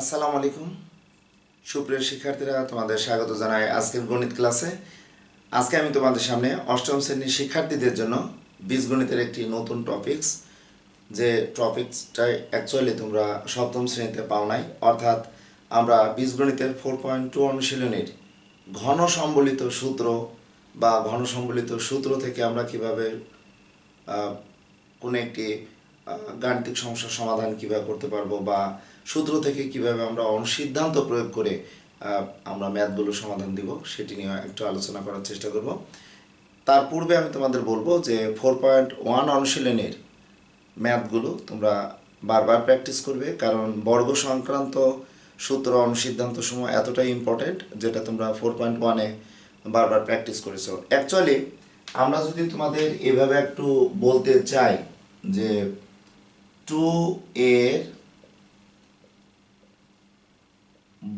আসসালামু আলাইকুম। সুপ্রিয় শিক্ষার্থীরা, তোমাদের স্বাগত জানাই আজকের গণিত ক্লাসে। আজকে আমি তোমাদের সামনে অষ্টম শ্রেণির শিক্ষার্থীদের জন্য বীজগণিতের একটি নতুন টপিকস যে টপিকসটা অ্যাকচুয়ালি তোমরা সপ্তম শ্রেণীতে পাও নাই। অর্থাৎ আমরা বীজগণিতের ফোর পয়েন্ট টু অনুশীলনের ঘন সম্বলিত সূত্র বা ঘন সম্বলিত সূত্র থেকে আমরা কীভাবে কোনো একটি গাণিতিক সমস্যার সমাধান কীভাবে করতে পারব বা সূত্র থেকে কীভাবে আমরা অনুসিদ্ধান্ত প্রয়োগ করে আমরা ম্যাথগুলো সমাধান দিব, সেটি নিয়ে একটু আলোচনা করার চেষ্টা করব। তার পূর্বে আমি তোমাদের বলব যে ফোর পয়েন্ট ওয়ান অনুশীলনের ম্যাথগুলো তোমরা বারবার প্র্যাকটিস করবে, কারণ বর্গ সংক্রান্ত সূত্র অনুসিদ্ধান্ত সময় এতটাই ইম্পর্টেন্ট যেটা তোমরা ফোর পয়েন্ট ওয়ানে বারবার প্র্যাকটিস করেছ। অ্যাকচুয়ালি আমরা যদি তোমাদের এভাবে একটু বলতে চাই যে টু এর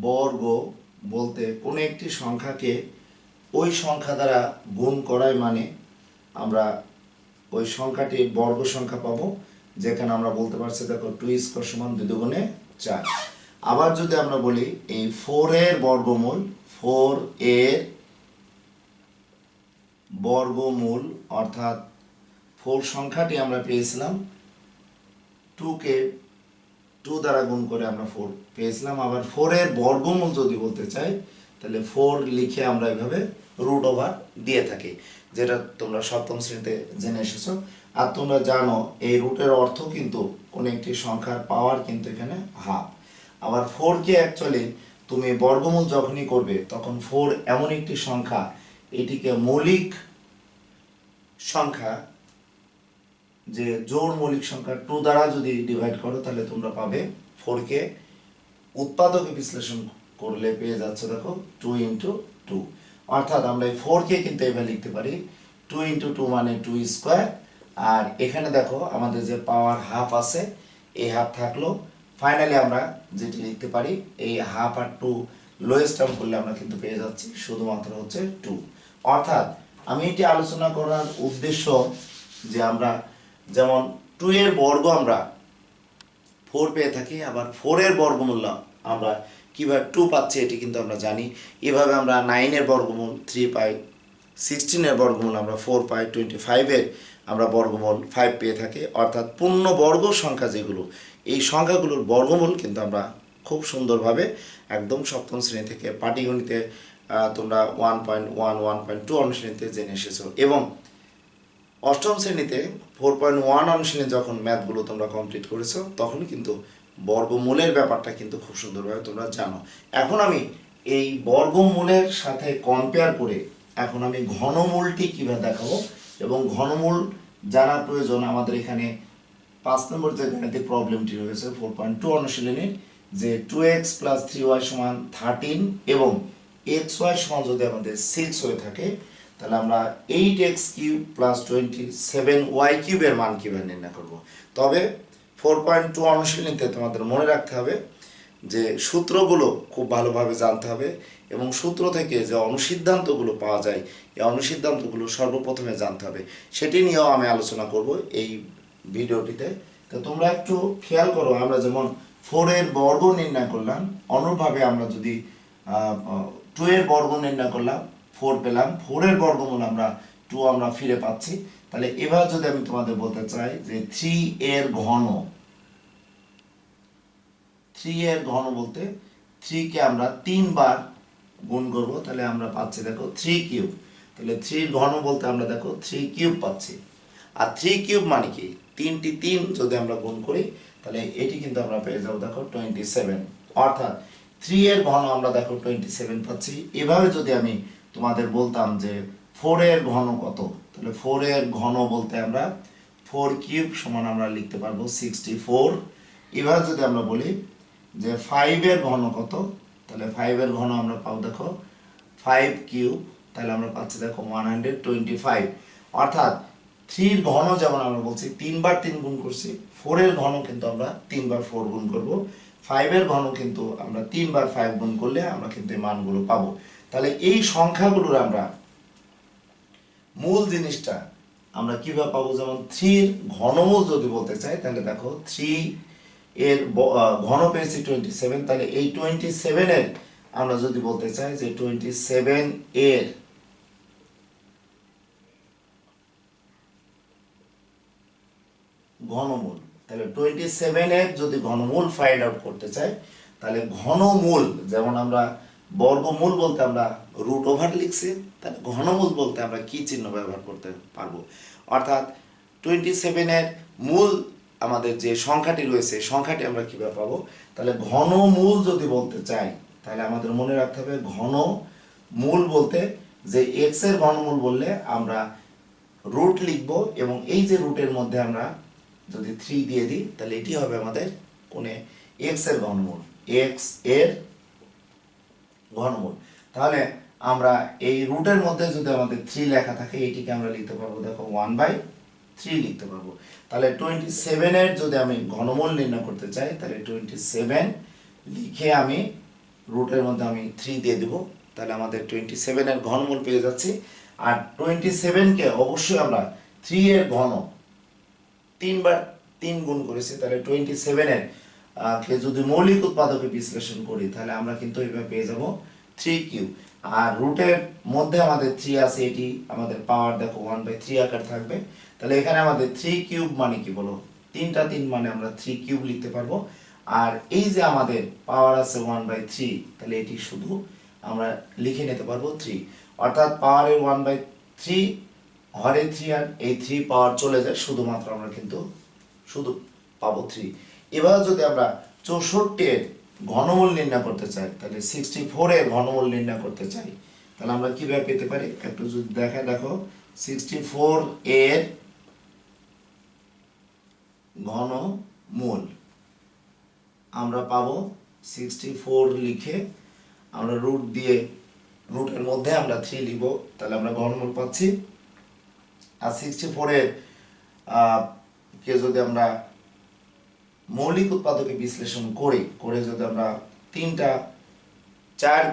বর্গ বলতে কোনো একটি সংখ্যাকে ওই সংখ্যা দ্বারা গুণ করাই মানে আমরা ওই সংখ্যাটির বর্গ সংখ্যা পাবো, যেখানে আমরা বলতে পারছি, দেখো টু স্কোয়ার সমান দুই দুগুণে চার। আবার যদি আমরা বলি, এই ফোর এর বর্গমূল ফোর এর বর্গমূল, অর্থাৎ ফোর সংখ্যাটি আমরা পেয়েছিলাম টুকে টু দ্বারা গুণ করে আমরা ফোর পেয়েছিলাম। আবার ফোরের বর্গমূল যদি বলতে চাই, তাহলে ফোর লিখে আমরা এভাবে রুট ওভার দিয়ে থাকি, যেটা তোমরা সপ্তম শ্রেণীতে জেনে এসেছ। আর তোমরা জানো, এই রুটের অর্থ কিন্তু কোনো একটি সংখ্যার পাওয়ার কিন্তু এখানে হাফ আবার ফোরকে অ্যাকচুয়ালি তুমি বর্গমূল যখনই করবে, তখন ফোর এমন একটি সংখ্যা, এটিকে মৌলিক সংখ্যা যে জোড় মৌলিক সংখ্যা টু দ্বারা যদি ডিভাইড করো, তাহলে তোমরা পাবে ফোরকে উৎপাদকে বিশ্লেষণ করলে পেয়ে যাচ্ছে দেখো টু ইন্টু টু অর্থাৎ আমরা এই ফোরকে কিন্তু এভাবে লিখতে পারি। টু ইন্টু টু মানে টু স্কোয়ার আর এখানে দেখো আমাদের যে পাওয়ার হাফ আছে, এই হাফ থাকল। ফাইনালি আমরা যেটি লিখতে পারি, এই হাফ আর টু লোয়েস্ট টার্ম করলে আমরা কিন্তু পেয়ে যাচ্ছি, শুধুমাত্র হচ্ছে টু অর্থাৎ আমি এটি আলোচনা করার উদ্দেশ্য যে আমরা যেমন টু এর বর্গ আমরা ফোর পেয়ে থাকি, আবার ফোরের বর্গমূল্য আমরা কীভাবে টু পাচ্ছি এটি কিন্তু আমরা জানি। এভাবে আমরা নাইনের বর্গমূল থ্রি পাই, সিক্সটিনের বর্গমূল আমরা ফোর পাই টোয়েন্টি ফাইভের আমরা বর্গমূল ফাইভ পেয়ে থাকি। অর্থাৎ পূর্ণ বর্গ সংখ্যা যেগুলো, এই সংখ্যাগুলোর বর্গমূল কিন্তু আমরা খুব সুন্দরভাবে একদম সপ্তম শ্রেণি থেকে পাটিগণিতে তোমরা one point one one point two অনুশ্রেণীতে জেনে এসেছ। এবং অষ্টম শ্রেণীতে ফোর পয়েন্ট ওয়ান অনুশীলনে যখন ম্যাথগুলো তোমরা কমপ্লিট করেছ তখন কিন্তু বর্গমূলের ব্যাপারটা কিন্তু খুব সুন্দরভাবে তোমরা জানো। এখন আমি এই বর্গমূলের সাথে কম্পেয়ার করে এখন আমি ঘনমূলটি কীভাবে দেখাবো এবং ঘনমূল জানার প্রয়োজন আমাদের এখানে পাঁচ নম্বর যে গাণিতিক প্রবলেমটি রয়েছে ফোর পয়েন্ট টু অনুশীলনের যে two X plus three Y সমান থার্টিন এবং এক্স ওয়াই সমান যদি আমাদের সিক্স হয়ে থাকে তাহলে আমরা eight X cube plus twenty seven Y কিউবের মান কীভাবে নির্ণয় করব? তবে ফোর পয়েন্ট টু অনুশীলনীতে তোমাদের মনে রাখতে হবে যে সূত্রগুলো খুব ভালোভাবে জানতে হবে এবং সূত্র থেকে যে অনুসিদ্ধান্তগুলো পাওয়া যায়, এই অনুসিদ্ধান্তগুলো সর্বপ্রথমে জানতে হবে। সেটি নিয়েও আমি আলোচনা করব এই ভিডিওটিতে। তো তোমরা একটু খেয়াল করো, আমরা যেমন ফোরের বর্গ নির্ণয় করলাম, অনুরূপভাবে আমরা যদি টু এর বর্গ নির্ণয় করলাম ফোর পেলাম। ফোরের বর্গমূল আমরা টু আমরা ফিরে পাচ্ছি। তাহলে এবার যদি আমি তোমাদের বলতে চাই যে থ্রি এর ঘন থ্রি এর ঘন বলতে থ্রিকে আমরা তিনবার গুণ করব। তাহলে আমরা পাচ্ছি দেখো থ্রি কিউব তাহলে থ্রির ঘন বলতে আমরা দেখো থ্রি কিউব পাচ্ছি। আর থ্রি কিউব মানে কি? তিনটি তিন যদি আমরা গুণ করি, তাহলে এটি কিন্তু আমরা পেয়ে যাব দেখো টোয়েন্টি সেভেন অর্থাৎ থ্রি এর ঘন আমরা দেখো টোয়েন্টি সেভেন পাচ্ছি। এভাবে যদি আমি তোমাদের বলতাম যে ফোর এর ঘন কত? তাহলে ফোর এর ঘন বলতে আমরা ফোর কিউব সমান আমরা লিখতে পারব সিক্সটি ফোর এবার যদি আমরা বলি যে ফাইভের ঘন কত? তাহলে ফাইভের ঘন আমরা পাবো দেখো ফাইভ কিউব তাহলে আমরা পাচ্ছি দেখো ওয়ান হান্ড্রেড টোয়েন্টি ফাইভ অর্থাৎ থ্রির ঘন যেমন আমরা বলছি, তিনবার তিন গুণ করছি ফোরের ঘন কিন্তু আমরা তিনবার ফোর গুণ করব। ফাইভের ঘন কিন্তু আমরা তিনবার ফাইভ গুণ করলে আমরা কিন্তু এই মানগুলো পাবো। তাহলে এই সংখ্যাগুলোর আমরা মূল জিনিসটা আমরা কীভাবে পাবো? যেমন থ্রির ঘনমূল যদি বলতে চাই, তাহলে দেখো থ্রি এর ঘন পেয়েছি টোয়েন্টি সেভেন তাহলে এই টোয়েন্টি সেভেনের আমরা যদি বলতে চাই যে টোয়েন্টি সেভেন এর ঘনমূল, তাহলে টোয়েন্টি সেভেনের যদি ঘনমূল ফাইন্ড আউট করতে চাই, তাহলে ঘনমূল, যেমন আমরা বর্গমূল বলতে আমরা রুট ওভার লিখছি তাহলে ঘনমূল বলতে আমরা কি চিহ্ন ব্যবহার করতে পারব? অর্থাৎ টোয়েন্টি সেভেনের মূল আমাদের যে সংখ্যাটি রয়েছে সংখ্যাটি আমরা কীভাবে পাবো? তাহলে ঘনমূল যদি বলতে চাই, তাহলে আমাদের মনে রাখতে হবে ঘন মূল বলতে যে এক্সের ঘনমূল বললে আমরা রুট লিখব এবং এই যে রুটের মধ্যে আমরা যদি থ্রি দিয়ে দিই, তাহলে এটি হবে আমাদের কোনে এক্সের ঘনমূল এক্সের ঘনমূল। তাহলে আমরা এই রুটের মধ্যে যদি আমাদের থ্রি লেখা থাকে, এটিকে আমরা লিখতে পারব, দেখো ওয়ান বাই থ্রি লিখতে পারব। তাহলে টোয়েন্টি সেভেনের যদি আমি ঘনমূল নির্ণয় করতে চাই, তাহলে টোয়েন্টি সেভেন লিখে আমি রুটের মধ্যে আমি থ্রি দিয়ে দেবো। তাহলে আমাদের টোয়েন্টি সেভেনের ঘনমূল পেয়ে যাচ্ছি। আর টোয়েন্টি সেভেনকে অবশ্যই আমরা থ্রি এর ঘন তিনবার তিন গুণ করেছি, তাহলে টোয়েন্টি সেভেনের কে যদি মৌলিক উৎপাদকে বিশ্লেষণ করি, তাহলে আমরা কিন্তু এইভাবে পেয়ে যাব থ্রি কিউ আর রুটের মধ্যে আমাদের থ্রি আছে, এটি আমাদের পাওয়ার দেখো ওয়ান বাই থ্রি আকার থাকবে। তাহলে এখানে আমাদের থ্রি কিউব মানে কি বলো? তিনটা তিন মানে আমরা থ্রি কিউব লিখতে পারব। আর এই যে আমাদের পাওয়ার আছে ওয়ান বাই থ্রি তাহলে এটি শুধু আমরা লিখে নিতে পারব থ্রি অর্থাৎ পাওয়ারের ওয়ান বাই থ্রি হরে থ্রি আর এই থ্রি পাওয়ার চলে যায়, শুধুমাত্র আমরা কিন্তু শুধু পাবো থ্রি এবার যদি আমরা চৌষট্টির ঘনমূল নির্ণয় করতে চাই, তাহলে সিক্সটি ফোরের ঘনমূল নির্ণয় করতে চাই, তাহলে আমরা কীভাবে পেতে পারি? একটু যদি দেখা দেখো সিক্সটি ফোর এর ঘনমূল আমরা পাবো সিক্সটি ফোর লিখে আমরা রুট দিয়ে রুটের মধ্যে আমরা থ্রি লিখব, তাহলে আমরা ঘনমূল পাচ্ছি। আর সিক্সটি ফোরের কে যদি আমরা মৌলিক উৎপাদকে বিশ্লেষণ করে করে যদি আমরা তিনটা, চার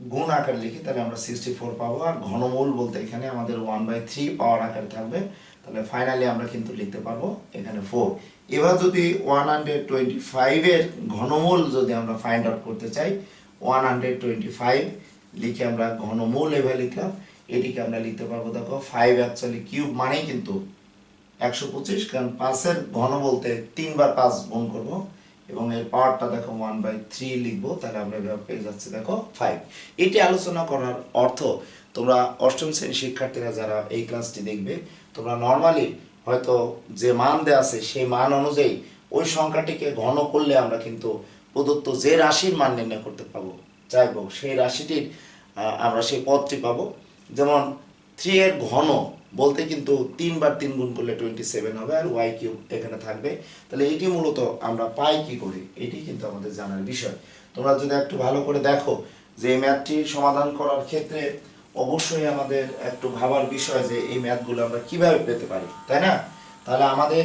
গুণ আকার লিখি, তাহলে আমরা সিক্সটি ফোর পাবো। আর ঘনমূল বলতে এখানে আমাদের ওয়ান বাই থ্রি পাওয়ার আকারে থাকবে। তাহলে ফাইনালি আমরা কিন্তু লিখতে পারব এখানে ফোর এবার যদি ওয়ান হান্ড্রেড টোয়েন্টি ফাইভের ঘনমূল যদি আমরা ফাইন্ড আউট করতে চাই ওয়ান হান্ড্রেড টোয়েন্টি ফাইভ লিখে আমরা ঘনমূল এভাবে লিখলাম। এটিকে আমরা লিখতে পারব, দেখো ফাইভ অ্যাকচুয়ালি কিউব মানেই কিন্তু একশো পঁচিশ, কারণ পাঁচের ঘন বলতে তিনবার পাঁচ গুণ করব, এবং এর পাওয়ারটা দেখো ওয়ান বাই থ্রি লিখব, তাহলে আমরা এভাবে পেয়ে যাচ্ছি, দেখো ফাইভ এটি আলোচনা করার অর্থ, তোমরা অষ্টম শ্রেণির শিক্ষার্থীরা যারা এই ক্লাসটি দেখবে, তোমরা নর্মালি হয়তো যে মান দেওয়া আছে, সেই মান অনুযায়ী ওই সংখ্যাটিকে ঘন করলে আমরা কিন্তু প্রদত্ত যে রাশির মান নির্ণয় করতে পাবো চাইব সেই রাশিটির আমরা সেই পদটি পাবো। যেমন থ্রি এর ঘন বলতে কিন্তু তিনবার তিন গুণ করলে টোয়েন্টি সেভেন হবে আর ওয়াই কিউব এখানে থাকবে। তাহলে এটি মূলত আমরা পাই কি করে? এটি কিন্তু আমাদের জানার বিষয়। তোমরা যদি একটু ভালো করে দেখো যে এই ম্যাথটি সমাধান করার ক্ষেত্রে অবশ্যই আমাদের একটু ভাবার বিষয় যে এই ম্যাথগুলো আমরা কীভাবে পেতে পারি, তাই না? তাহলে আমাদের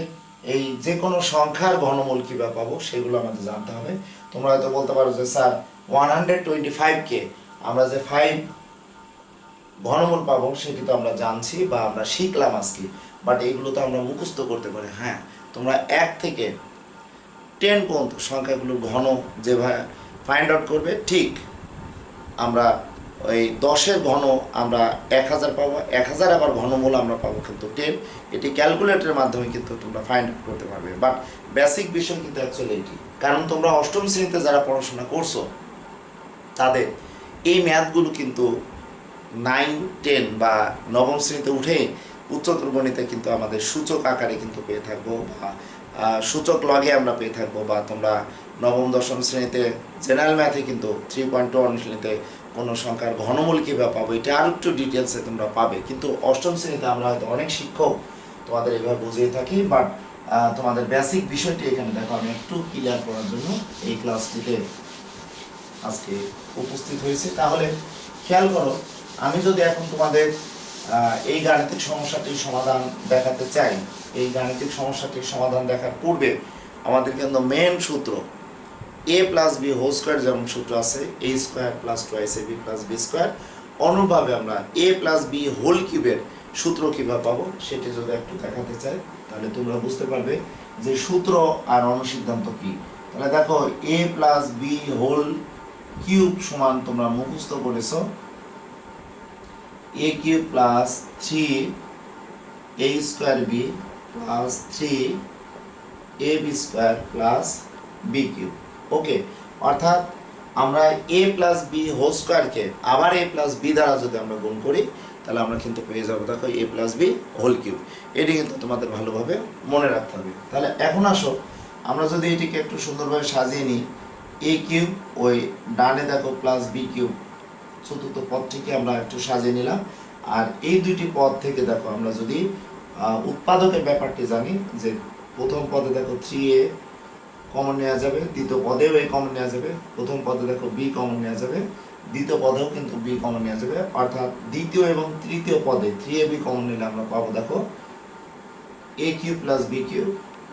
এই যে কোনো সংখ্যার ঘনমূল কীভাবে পাবো সেগুলো আমাদের জানতে হবে। তোমরা হয়তো বলতে পারো যে, স্যার ওয়ান হান্ড্রেড টোয়েন্টি ফাইভকে আমরা যে ফাইভ ঘনমূল পাবো সেটি তো আমরা জানছি বা আমরা শিখলাম আজকে বাট এইগুলো তো আমরা মুখস্থ করতে পারি। হ্যাঁ তোমরা এক থেকে টেন পর্যন্ত সংখ্যাগুলো ঘন যেভাবে ফাইন্ড আউট করবে, ঠিক আমরা ওই দশের ঘন আমরা এক হাজার পাবো, এক হাজার আবার ঘনমূল আমরা পাবো কিন্তু টেন এটি ক্যালকুলেটরের মাধ্যমে কিন্তু তোমরা ফাইন্ড আউট করতে পারবে। বাট বেসিক বিষয় কিন্তু অ্যাকচুয়ালি এটি। কারণ তোমরা অষ্টম শ্রেণীতে যারা পড়াশোনা করছ, তাদের এই ম্যাথগুলো কিন্তু নাইন, টেন বা নবম শ্রেণীতে উঠে উচ্চতর গণিতে কিন্তু আমাদের সূচক আকারে কিন্তু পেয়ে থাকব বা সূচক লগে আমরা পেয়ে থাকব বা তোমরা নবম, দশম শ্রেণীতে জেনারেল ম্যাথে কিন্তু থ্রি পয়েন্ট টু শ্রেণীতে কোনো সংখ্যার ঘনমূল কীভাবে পাবো এটা আর একটু ডিটেলসে তোমরা পাবে। কিন্তু অষ্টম শ্রেণীতে আমরা হয়তো অনেক শিক্ষক তোমাদের এভাবে বুঝিয়ে থাকি বাট তোমাদের বেসিক বিষয়টি এখানে দেখো, আমি একটু ক্লিয়ার করার জন্য এই ক্লাসটিতে আজকে উপস্থিত হয়েছে। তাহলে খেয়াল করো আমি যদি এখন তোমাদের এই গাণিতিক সমস্যাটির সমাধান দেখাতে চাই, এই গাণিতিক সমস্যাটির সমাধান দেখার পূর্বে আমাদের কিন্তু মেন সূত্র A plus B whole square যেমন সূত্র আছে A square plus twice A B plus B square অনুরূপভাবে আমরা এ প্লাস বি হোল কিউবের সূত্র কীভাবে পাবো সেটি যদি একটু দেখাতে চাই, তাহলে তোমরা বুঝতে পারবে যে সূত্র আর অনুসিদ্ধান্ত কি। তাহলে দেখো A plus B whole cube সমান তোমরা মুখস্থ করেছ A cube plus three A square B plus three A B square plus B cube okay অর্থাৎ আমরা এ প্লাস বি হোল স্কোয়ারকে আবার এ প্লাস বি দ্বারা যদি আমরা গুণ করি, তাহলে আমরা কিন্তু পেয়ে যাব দেখো A plus B whole cube এটি কিন্তু তোমাদের ভালোভাবে মনে রাখতে হবে। তাহলে এখন আসো, আমরা যদি এটিকে একটু সুন্দরভাবে সাজিয়ে নিই। এ কিউব ওই ডানে দেখো প্লাস বি কিউব চতুর্থ পদটিকে আমরা একটু সাজিয়ে নিলাম। আর এই দুইটি পদ থেকে দেখো, আমরা যদি উৎপাদকের ব্যাপারটি জানি, যে প্রথম পদে দেখো থ্রি এ কমন নেওয়া যাবে, দ্বিতীয় পদেও এ কমন নেওয়া যাবে, প্রথম পদে দেখো বি কমন নেওয়া যাবে, দ্বিতীয় পদেও কিন্তু বি কমন নেওয়া যাবে, অর্থাৎ দ্বিতীয় এবং তৃতীয় পদে থ্রি এ বি কমন নিলে আমরা পাবো দেখো A cube plus B cube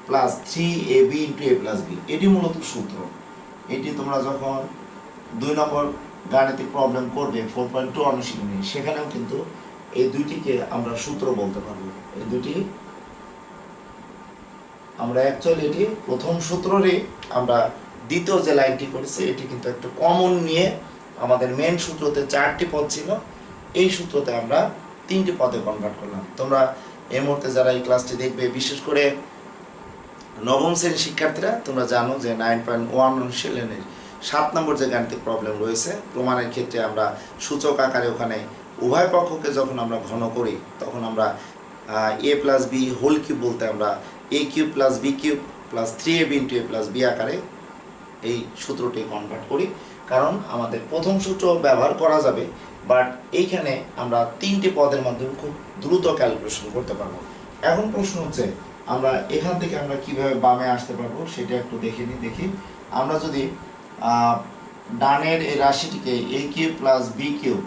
plus three A B into A plus B এটি মূলত সূত্র। এটি তোমরা যখন দুই নম্বর গাণিতিক প্রবলেম করবে ফোর পয়েন্ট টু অনুশীলনী সেখানেও কিন্তু এই দুইটিকে আমরা সূত্র বলতে পারব। এই দুটি আমরা অ্যাকচুয়ালি এটি প্রথম সূত্ররে আমরা দ্বিতীয় যে লাইনটি করেছি, এটি কিন্তু একটু কমন নিয়ে আমাদের মেন সূত্রতে চারটি পদ ছিল। এই সূত্রতে আমরা তিনটি পদে কনভার্ট করলাম। তোমরা এই মুহূর্তে যারা এই ক্লাসটি দেখবে, বিশেষ করে নবম শ্রেণির শিক্ষার্থীরা, তোমরা জানো যে নাইন পয়েন্ট ওয়ান অনুশীলনের সাত নম্বর যে গাণিতিক প্রবলেম রয়েছে, প্রমাণের ক্ষেত্রে আমরা সূচক আকারে ওখানে উভয় পক্ষকে যখন আমরা ঘন করি, তখন আমরা A plus B whole cube বলতে আমরা A cube plus B cube plus three A B A plus B আকারে এই সূত্রটি কনভার্ট করি। কারণ আমাদের প্রথম সূত্র ব্যবহার করা যাবে বাট এইখানে আমরা তিনটি পদের মাধ্যমে খুব দ্রুত ক্যালকুলেশন করতে পারব। এখন প্রশ্ন হচ্ছে, আমরা এখান থেকে আমরা কীভাবে বামে আসতে পারব সেটা একটু দেখে নিই, দেখি। আমরা যদি ডানের এই রাশিটিকে A cube plus B cube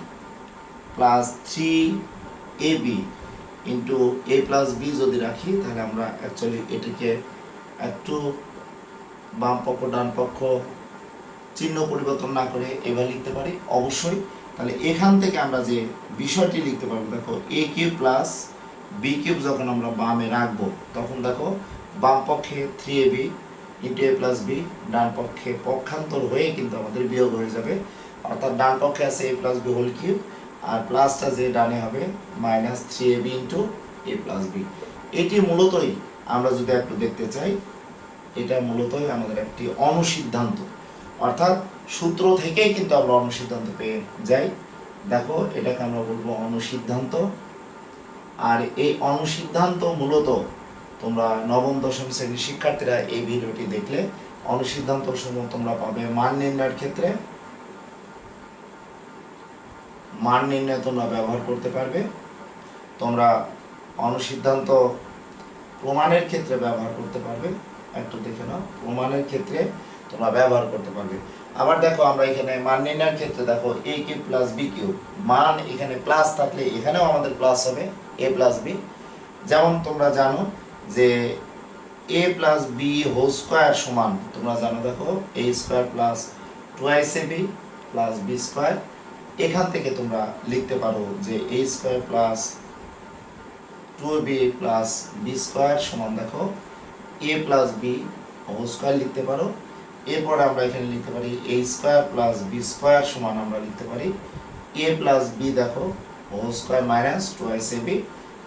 plus three A B into A plus B যদি রাখি, তাহলে আমরা অ্যাকচুয়ালি এটিকে একটু বাম পক্ষ, ডান পক্ষ চিহ্ন পরিবর্তন না করে এবার লিখতে পারি। অবশ্যই, তাহলে এখান থেকে আমরা যে বিষয়টি লিখতে পারব, দেখো A cube plus B cube যখন আমরা বামে রাখব, তখন দেখো বাম পক্ষে three A B into A plus B, ডান পক্ষে পক্ষান্তর হয়ে কিন্তু আমাদের বিয়োগ হয়ে যাবে। অর্থাৎ ডান পক্ষে আছে A plus B whole cube, আর প্লাসটা যে ডানে হবে, minus three A B into A plus B. এটি মূলতই আমরা যদি একটু দেখতে চাই, এটা মূলতই আমাদের একটি অনুসিদ্ধান্ত। অর্থাৎ সূত্র থেকেই কিন্তু আমরা অনুসিদ্ধান্ত পেয়ে যাই। দেখো, এটাকে আমরা বলব অনুসিদ্ধান্ত। আর এই অনুসিদ্ধান্ত মূলত তোমরা নবম, দশম শ্রেণির শিক্ষার্থীরা এই ভিডিওটি দেখলে অনুসিদ্ধান্ত সমূহ তোমরা পাবে মান নির্ণয়ের ক্ষেত্রে। মান নির্ণয় তোমরা ব্যবহার করতে পারবে। তোমরা অনুসিদ্ধান্ত প্রমাণের ক্ষেত্রে ব্যবহার করতে পারবে। একটু দেখে নাও, প্রমাণের ক্ষেত্রে তোমরা ব্যবহার করতে পারবে। আবার দেখো, আমরা এখানে মান নির্ণয়ের ক্ষেত্রে দেখো A cube plus B cube মান এখানে প্লাস থাকলে এখানেও আমাদের প্লাস হবে এ প্লাস বি যেমন তোমরা জানো যে A plus B whole square সমান, তোমরা জানো দেখো A square plus twice A B plus B square এখান থেকে তোমরা লিখতে পারো যে A square plus two B plus B square সমান দেখো A plus B whole square লিখতে পারো। এরপর আমরা এখানে লিখতে পারি A square plus B square সমান আমরা লিখতে পারি এ প্লাস বি দেখো whole square minus twice A B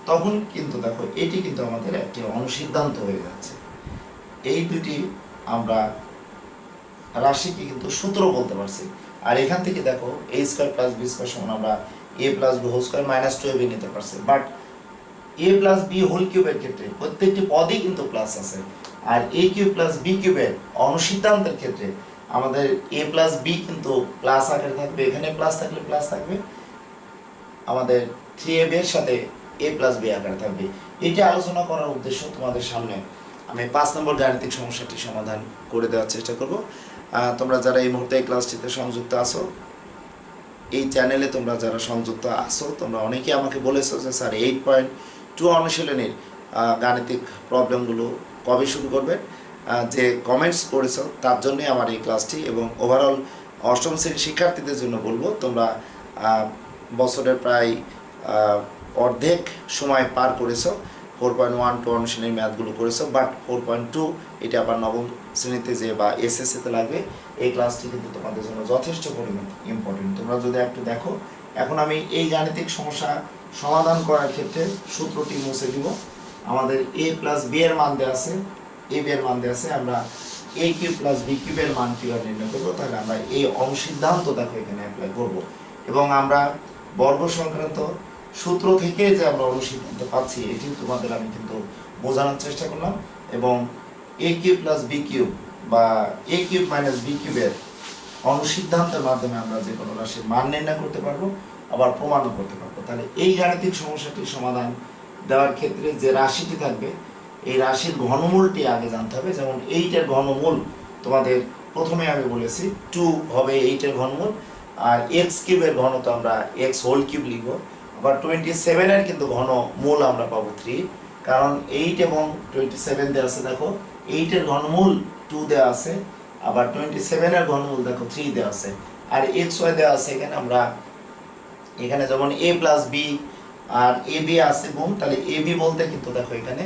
তখন কিন্তু দেখো, এটি কিন্তু আমাদের একটি অনুসিদ্ধান্ত হয়ে যাচ্ছে। এই দুটি আমরা রাশিকে কিন্তু সূত্র বলতে পারছি। আর এখান থেকে দেখো A square plus B square সমান আমরা A plus B whole square minus two B নিতে পারছি। But A plus B whole কিউবের ক্ষেত্রে প্রত্যেকটি পদেই কিন্তু প্লাস আছে। আর এ কিউব প্লাস বি কিউবের অনুসিদ্ধান্তের ক্ষেত্রে আমাদের এ প্লাস বি কিন্তু প্লাস আকারে থাকবে। এখানে প্লাস থাকলে প্লাস থাকবে। আমাদের থ্রি এ বি এর সাথে এ প্লাস বি আকারে থাকবে। এটি আলোচনা করার উদ্দেশ্য তোমাদের সামনে। আমি পাঁচ নম্বর গাণিতিক সমস্যাটি সমাধান করে দেওয়ার চেষ্টা করব। তোমরা যারা এই মুহূর্তে এই ক্লাসটিতে সংযুক্ত আছো এই চ্যানেলে তোমরা যারা সংযুক্ত আছো তোমরা অনেকেই আমাকে বলেছ যে স্যার এইট পয়েন্ট টু অনুশীলনের গাণিতিক প্রবলেমগুলো কবে শুরু করবে আহ, যে কমেন্টস করেছ তার জন্যই আমার এই ক্লাসটি এবং ওভারঅল অষ্টম শ্রেণির শিক্ষার্থীদের জন্য বলব তোমরা বছরের প্রায় অর্ধেক সময় পার করেছ। Four point one two one শ্রেণির ম্যাথগুলো করেছ বাট ফোর পয়েন্ট টু এটা আবার নবম শ্রেণীতে যে বা এসএসসিতে লাগবে, এই ক্লাসটি কিন্তু তোমাদের জন্য যথেষ্ট পরিমাণ ইম্পর্টেন্ট তোমরা যদি একটু দেখো, এখন আমি এই গাণিতিক সমস্যা সমাধান করার ক্ষেত্রে সূত্রটি মুছে দিব। আমাদের এ প্লাস বি এর মান দেওয়া আছে এ বি এর মান দেওয়া আছে, আমরা এ কিউব প্লাস বি কিউবের মান কীভাবে নির্ণয় করব, তাহলে আমরা এই অনুসিদ্ধান্ত দেখো এখানে অ্যাপ্লাই করব। এবং আমরা বর্গ সংক্রান্ত সূত্র থেকে যে আমরা অনুসিদ্ধান্ত পাচ্ছি এটি তোমাদের আমি কিন্তু বোঝানোর চেষ্টা করলাম এবং A cube plus B cube বা এ কিউব মাইনাস বি কিউবের অনুসিদ্ধান্তের মাধ্যমে আমরা যে কোনো রাশির মান নির্ণয় করতে পারব, আবার প্রমাণও করতে পারব। তাহলে এই গাণিতিক সমস্যাটির সমাধান দেওয়ার ক্ষেত্রে যে রাশিটি থাকবে, এই রাশির ঘনমূলটি আগে জানতে হবে। যেমন এইটের ঘনমূল তোমাদের প্রথমে আমি বলেছি টু হবে এইটের ঘনমূল, আর এক্স কিউবের ঘন তো আমরা এক্স হোল কিউব লিখব। আবার টোয়েন্টি সেভেনের কিন্তু ঘন মূল আমরা পাবো থ্রি কারণ এইট এবং টোয়েন্টি সেভেন দেওয়া আছে, দেখো এইটের ঘনমূল টু দেওয়া আছে, আবার টোয়েন্টি সেভেনের ঘনমূল, দেখো থ্রি দেওয়া আছে। আর এক্স ওয়াই দেওয়া আছে, এখানে আমরা, এখানে যেমন এ প্লাস বি আর এ বি আছে গুণ, তাহলে এ বি বলতে কিন্তু দেখো এখানে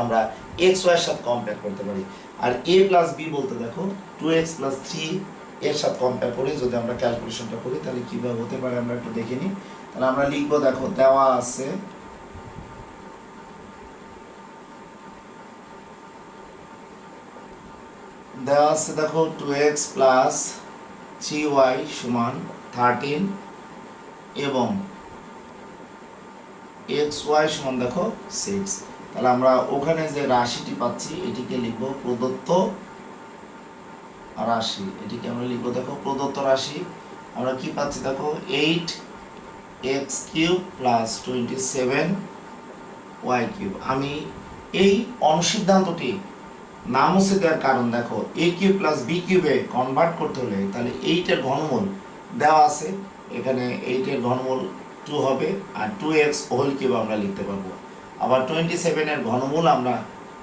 আমরা এক্স ওয়াই এর সাথে কম্পেয়ার করতে পারি। আর এ প্লাস বি বলতে দেখো টু এক্স প্লাস থ্রি এর সাথে কম্পেয়ার করে যদি আমরা ক্যালকুলেশনটা করি, তাহলে কীভাবে হতে পারে আমরা একটু দেখে নিই। তাহলে আমরা লিখব, দেখো, দেওয়া আছে দেওয়া আছে, দেখো two X plus three Y সমান থার্টিন এবং এক্স ওয়াই সমান, দেখো সিক্স তাহলে আমরা ওখানে যে রাশিটি পাচ্ছি, এটিকে লিখব প্রদত্ত রাশি। এটিকে আমরা লিখব, দেখো, প্রদত্ত রাশি। আমরা কি পাচ্ছি? দেখো eight X cube plus twenty seven Y cube আমি এই অনুসিদ্ধান্তটি নাম মুছে দেওয়ার কারণ, দেখো এ কিউব প্লাস বি কিউবে কনভার্ট করতে হলে তাহলে এইটের ঘনমূল দেওয়া আছে। এখানে এইটের ঘনমূল টু হবে আর টু এক্স হোল কিউব আমরা লিখতে পারব। আবার টোয়েন্টি সেভেনের ঘনমূল আমরা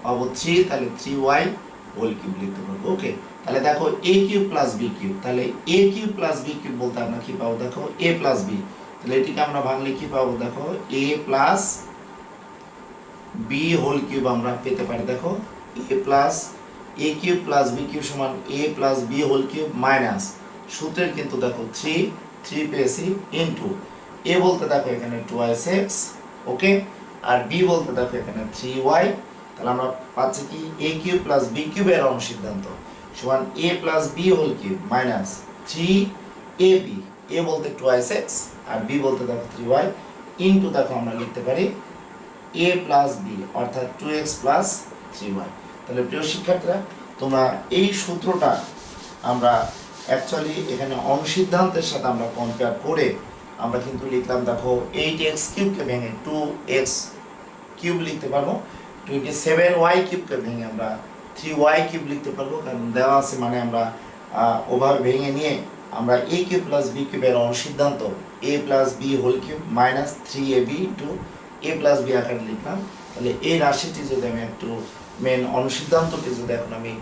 পাবো থ্রি তাহলে থ্রি ওয়াই হোল কিউব লিখতে পারব। ওকে তাহলে দেখো A cube plus B cube. তাহলে A cube plus B cube বলতে আমরা কি পাবো? দেখো এ প্লাস বি তাহলে এটিকে আমরা ভাঙলে কি পাবো? দেখো A plus B whole cube আমরা পেতে পারি। দেখো A plus A cube plus B cube সমান A plus B whole cube minus সূত্রের কিন্তু দেখো থ্রি থ্রি পেয়েছি ইন্টু এ বলতে দেখো এখানে টু ওয়াই সিক্স ওকে আর বি বলতে দেখো এখানে থ্রি ওয়াই তাহলে আমরা পাচ্ছি কি? এ কিউব প্লাস বি কিউবের অনুসিদ্ধান্ত সমান A plus B whole cube minus three A B A বলতে টু ওয়াই সিক্স আর বি বলতে দেখো থ্রি ওয়াই ইন্টু দেখো আমরা লিখতে পারি এ প্লাস বি অর্থাৎ two X plus three Y তাহলে প্রিয় শিক্ষার্থীরা, তোমরা এই সূত্রটা আমরা অ্যাকচুয়ালি এখানে অনুসিদ্ধান্তের সাথে আমরা কম্পেয়ার করে আমরা কিন্তু লিখলাম দেখো এইট এক্স কিউবকে ভেঙে টু এক্স কিউব লিখতে পারব। টোয়েন্টি সেভেন ওয়াই কিউবকে ভেঙে আমরা থ্রি ওয়াই কিউব লিখতে পারব, কারণ দেওয়া আছে মানে আমরা ওভাবে ভেঙে নিয়ে আমরা এ কিউব প্লাস বি কিউবের অনুসিদ্ধান্ত A plus B whole cube minus three A B two A plus B আকারে লিখলাম। তাহলে এই রাশিটি যদি আমি একটু মেন অনুসিদ্ধান্তটি যদি এখন আমি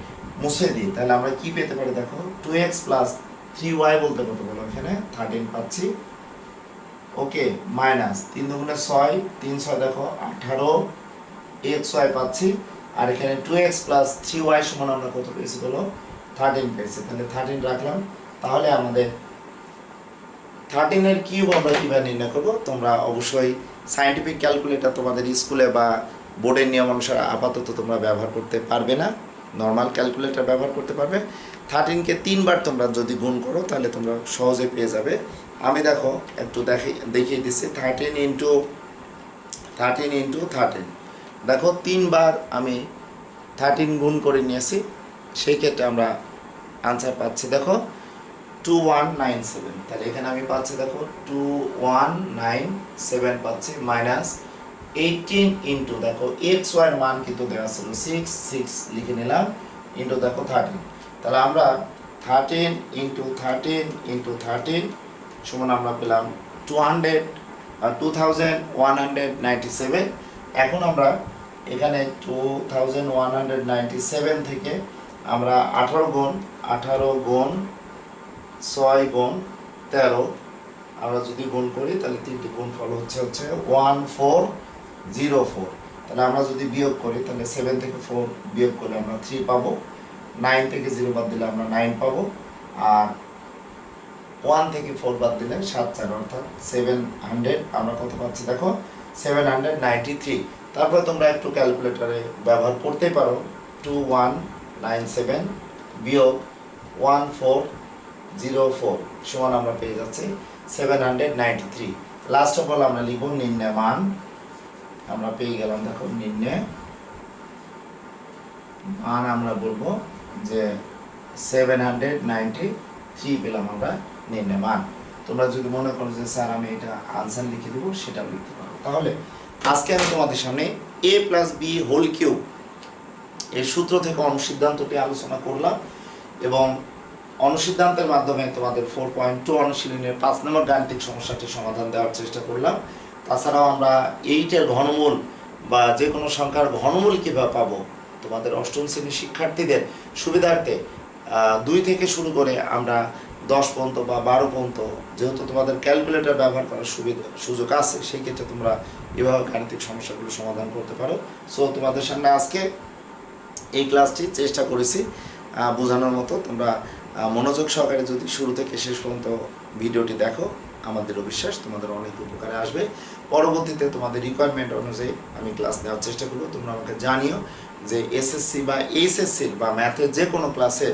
মুছে দিই, তাহলে আমরা কি পেতে পারি দেখো? Two X plus three Y বলতে কত বলো এখানে? থার্টিন পাচ্ছি। ওকে মাইনাস তিন দুগুণে ছয়, তিন ছয় দেখো, আঠারো এক্স ওয়াই পাচ্ছি। আর এখানে two X plus three Y সমান আমরা কত পেয়েছি বলো? থার্টিন পেয়েছি। তাহলে থার্টিন রাখলাম। তাহলে আমাদের থার্টিনের কিউব আমরা কীভাবে নির্ণয় করব? তোমরা অবশ্যই সায়েন্টিফিক ক্যালকুলেটার তোমাদের স্কুলে বা বোর্ডের নিয়ম অনুসারে আপাতত তোমরা ব্যবহার করতে পারবে না। নর্মাল ক্যালকুলেটর ব্যবহার করতে পারবে। থার্টিনকে তিনবার তোমরা যদি গুণ করো, তাহলে তোমরা সহজে পেয়ে যাবে। আমি দেখো একটু দেখে দেখিয়ে দিচ্ছি। Thirteen into thirteen into thirteen দেখো, তিনবার আমি থার্টিন গুণ করে নিয়েছি, সেই ক্ষেত্রে আমরা আনসার পাচ্ছি, দেখো টু ওয়ান নাইন সেভেন তাহলে এখানে আমি পাচ্ছি, দেখো টু ওয়ান নাইন সেভেন পাচ্ছি মাইনাস এইটিন ইন্টু দেখো এক্স ওয়াইয়ের মান কিন্তু দেওয়া ছিল সিক্স সিক্স লিখে নিলাম ইন্টু দেখো থার্টিন তাহলে আমরা thirteen into thirteen into thirteen সমান আমরা পেলাম two hundred two thousand one hundred ninety seven এখন আমরা এখানে two thousand one hundred ninety seven থেকে আমরা আঠারো গুণ আঠারো গুণ ছয় গুণ তেরো, আমরা যদি গুণ করি, তাহলে তিনটি গুণ ফল হচ্ছে হচ্ছে ওয়ান ফোর জিরো ফোর তাহলে আমরা যদি বিয়োগ করি, তাহলে সেভেন থেকে ফোর বিয়োগ করলে আমরা থ্রি পাবো। নাইন থেকে জিরো বাদ দিলে আমরা নাইন পাবো। আর ওয়ান থেকে ফোর বাদ দিলে সাত চার, অর্থাৎ সেভেন হান্ড্রেড আমরা কত পাচ্ছি? দেখো সেভেন হান্ড্রেড নাইনটি থ্রি তারপরে তোমরা একটু ক্যালকুলেটরে ব্যবহার করতেই পারো। টু ওয়ান নাইন সেভেন বিয়োগ ওয়ান ফোর জিরো ফোর সমান আমরা পেয়ে যাচ্ছি seven hundred ninety three last of all আমরা লিখব নির্ণয় মান। আমরা পেয়ে গেলাম, দেখো নির্ণয় মান আমরা বলব যে সেভেন হান্ড্রেড নাইনটি থ্রি পেলাম আমরা নির্ণয় মান। তোমরা যদি মনে করো যে, স্যার, আমি এটা আনসার লিখে দেবো, সেটাও লিখতে পারো। তাহলে আজকে আমি তোমাদের সামনে A plus B whole cube এর সূত্র থেকে অনুসিদ্ধান্তটি আলোচনা করলাম এবং অনুসিদ্ধান্তের মাধ্যমে তোমাদের ফোর পয়েন্ট টু অনুশীলনের পাঁচ নম্বর গাণিতিক সমস্যাটি সমাধান দেওয়ার চেষ্টা করলাম। তাছাড়াও আমরা এইটের ঘনমূল বা যে কোনো সংখ্যার ঘনমূল কীভাবে পাবো, তোমাদের অষ্টম শ্রেণির শিক্ষার্থীদের সুবিধার্থে দুই থেকে শুরু করে আমরা দশ পর্যন্ত বা বারো পর্যন্ত যেহেতু তোমাদের ক্যালকুলেটর ব্যবহার করার সুবিধা, সুযোগ আছে সেই ক্ষেত্রে তোমরা এভাবে গাণিতিক সমস্যাগুলো সমাধান করতে পারো। সো তোমাদের সামনে আজকে এই ক্লাসটি চেষ্টা করেছি বোঝানোর মতো। তোমরা মনোযোগ সহকারে যদি শুরু থেকে শেষ পর্যন্ত ভিডিওটি দেখো আমাদেরও বিশ্বাস তোমাদের অনেক উপকারে আসবে। পরবর্তীতে তোমাদের রিকোয়ারমেন্ট অনুযায়ী আমি ক্লাস নেওয়ার চেষ্টা করব। তোমরা আমাকে জানিও যে এসএসসি বা এইচএসসির বা ম্যাথের যে কোনো ক্লাসে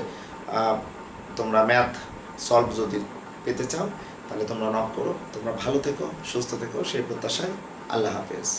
তোমরা ম্যাথ সলভ যদি পেতে চাও, তাহলে তোমরা নক করো। তোমরা ভালো থেকো, সুস্থ থেকো, সেই প্রত্যাশায় আল্লাহ হাফেজ।